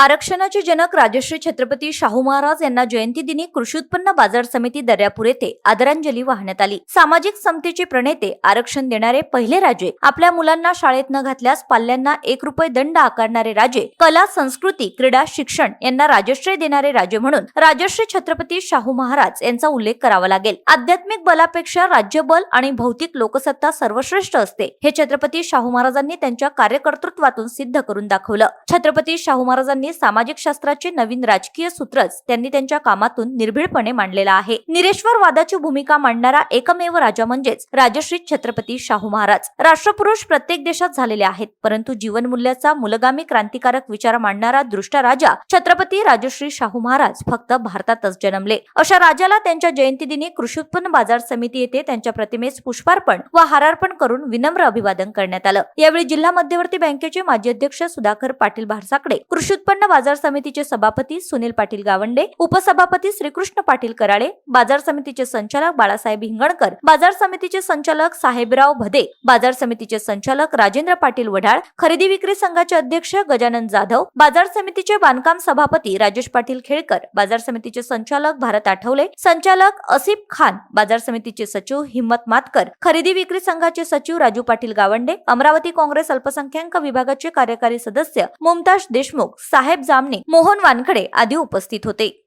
आरक्षणाचे जनक राजश्री छत्रपती शाहू महाराज यांना जयंती दिनी कृषी उत्पन्न बाजार समिती दर्यापूर येथे आदरांजली वाहण्यात आली. सामाजिक समतेचे प्रणेते आरक्षण देणारे पहिले राजे आपल्या मुलांना शाळेत न घातल्यास पाल्यांना एक रुपये दंड आकारणारे राजे कला संस्कृती क्रीडा शिक्षण यांना राजश्री देणारे राजे म्हणून राजश्री छत्रपती शाहू महाराज यांचा उल्लेख करावा लागेल. आध्यात्मिक बलापेक्षा राज्यबल आणि भौतिक लोकसत्ता सर्वश्रेष्ठ असते हे छत्रपती शाहू महाराजांनी त्यांच्या कार्यकर्तृत्वातून सिद्ध करून दाखवलं. छत्रपती शाहू महाराजांनी सामाजिक शास्त्राचे नवीन राजकीय सूत्रच त्यांनी त्यांच्या कामातून निर्भीडपणे मांडलेला आहे. निरेश्वर वादाची भूमिका मांडणारा एकमेव राजा म्हणजेच राजश्री छत्रपती शाहू महाराज. राष्ट्रपुरुष प्रत्येक देशात झालेले आहेत परंतु जीवनमूल्याचा मूलगामी क्रांतिकारक विचार मांडणारा दृष्ट राजा छत्रपती राजश्री शाहू महाराज फक्त भारतातच जन्मले. अशा राजाला त्यांच्या जयंतीदिनी कृषी उत्पन्न बाजार समिती येथे त्यांच्या प्रतिमेस पुष्पार्पण व हारार्पण करून विनम्र अभिवादन करण्यात आलं. यावेळी जिल्हा मध्यवर्ती बँकेचे माजी अध्यक्ष सुधाकर पाटील भारसाकडे कृषी उत्पन्न बाजार समितीचे सभापती सुनील पाटील गावंडे उपसभापती श्रीकृष्ण पाटील कराळे बाजार समितीचे संचालक बाळासाहेब हिंगणकर बाजार समितीचे संचालक साहेबराव भदे बाजार समितीचे संचालक राजेंद्र पाटील वढाळ खरेदी विक्री संघाचे अध्यक्ष गजानन जाधव बाजार समितीचे बांधकाम सभापती राजेश पाटील खेळकर बाजार समितीचे संचालक भारत आठवले संचालक असिफ खान बाजार समितीचे सचिव हिम्मत मातकर खरेदी विक्री संघाचे सचिव राजू पाटील गावंडे अमरावती काँग्रेस अल्पसंख्याक विभागाचे कार्यकारी सदस्य मुमताज देशमुख साहेब जामणे मोहन वानखडे आदी उपस्थित होते.